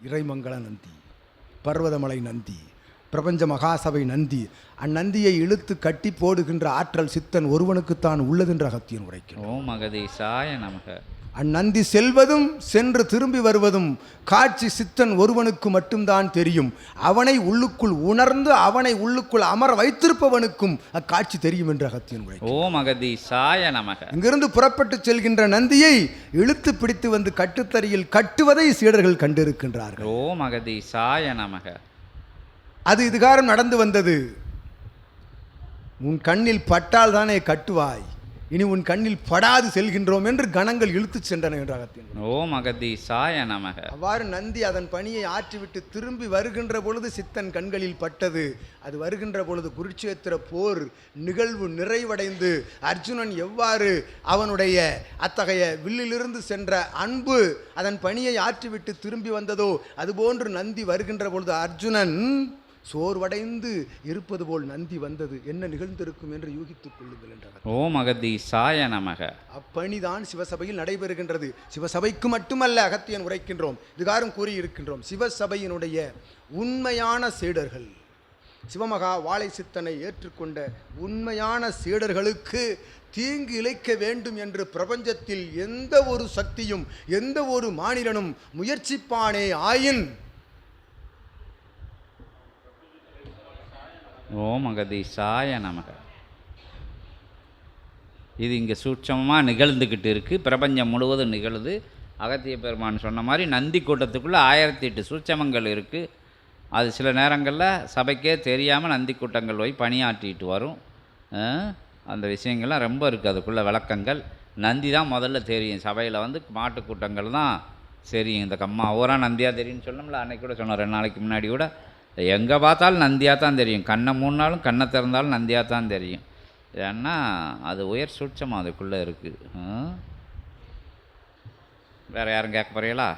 இறைமங்கள நந்தி பர்வதமலை நந்தி பிரபஞ்ச மகாசபை நந்தி அந்நந்தியை இழுத்து கட்டி போடுகின்ற ஆற்றல் சித்தன் ஒருவனுக்குத்தான் உள்ளதென்ற அகத்தியன் உரைக்கிறோம் ஓம் அகதீசாய நமக. அந்நந்தி செல்வதும் சென்று திரும்பி வருவதும் காட்சி சித்தன் ஒருவனுக்கு மட்டும்தான் தெரியும். அவனை உள்ளுக்குள் உணர்ந்து அவனை உள்ளுக்குள் அமர வைத்திருப்பவனுக்கும் அக்காட்சி தெரியும் என்று அகத்தியன் உரை ஓம் அகதீசாய நமக. இங்கிருந்து புறப்பட்டு செல்கின்ற நந்தியை இழுத்து பிடித்து வந்து கட்டுத்தறியில் கட்டுவதை சீடர்கள் கண்டிருக்கின்றார்கள். ஓம் அகதீசாய நமக. அது இதுகாரம் நடந்து வந்தது. உன் கண்ணில் பட்டால் தானே கட்டுவாய். இனி உன் கண்ணில் படாது செல்கின்றோம் என்று கணங்கள் இழுத்துச் சென்றன என்று அகத்தியன் ஓம் அகதீசாய நமக. அவ்வாறு நந்தி அதன் பணியை ஆற்றிவிட்டு திரும்பி வருகின்ற பொழுது சித்தன் கண்களில் பட்டது. அது வருகின்ற பொழுது குருட்சேத்திர போர் நிகழ்வு நிறைவடைந்து அர்ஜுனன் எவ்வாறு அவனுடைய அத்தகைய வில்லிலிருந்து சென்ற அன்பு அதன் பணியை ஆற்றிவிட்டு திரும்பி வந்ததோ அதுபோன்று நந்தி வருகின்ற பொழுது அர்ஜுனன் சோர்வடைந்து இருப்பது போல் நந்தி வந்தது. என்ன நிகழ்ந்திருக்கும் என்று யூகித்துக் கொள்ளுங்கள் என்றார். ஓம் அகதீசாய நமக. அப்பணிதான் சிவசபையில் நடைபெறுகின்றது. சிவசபைக்கு மட்டுமல்ல அகத்தியன் உரைக்கின்றோம். இதுகாரும் கூறியிருக்கின்றோம். சிவசபையினுடைய உண்மையான சீடர்கள். சிவமகா வாழை சித்தனை ஏற்றுக்கொண்ட உண்மையான சீடர்களுக்கு தீங்கு இழைக்க வேண்டும் என்று பிரபஞ்சத்தில் எந்த ஒரு சக்தியும் எந்த ஒரு மாநிலனும் முயற்சிப்பானே ஆயின் ஓம் அகதீசாய நமக. இது இங்கே சூட்சமாக நிகழ்ந்துக்கிட்டு இருக்குது பிரபஞ்சம் முழுவதும் நிகழுது. அகத்திய பெருமான் சொன்ன மாதிரி நந்தி கூட்டத்துக்குள்ளே ஆயிரத்தி எட்டு சூட்சமங்கள் இருக்குது அது சில நேரங்களில் சபைக்கே தெரியாமல் நந்தி கூட்டங்கள் போய் பணியாற்றிட்டு வரும். அந்த விஷயங்கள்லாம் ரொம்ப இருக்குது அதுக்குள்ள விளக்கங்கள். நந்தி தான் முதல்ல தெரியும். சபையில் வந்து மாட்டு கூட்டங்கள் தான் சரி இந்த கம்மா ஓரா நந்தியாக தெரியும்னு சொன்னோம்ல அன்றைக்கூட சொன்னோம். ரெண்டு நாளைக்கு முன்னாடி கூட. எங்கே பார்த்தாலும் நந்தியாக தான் தெரியும். கண்ணை மூணாலும் கண்ணை திறந்தாலும் நந்தியாக தான் தெரியும். ஏன்னா அது உயர் சூட்சம் அதுக்குள்ளே இருக்குது வேறு யாரும் கேட்க போகிறீங்களா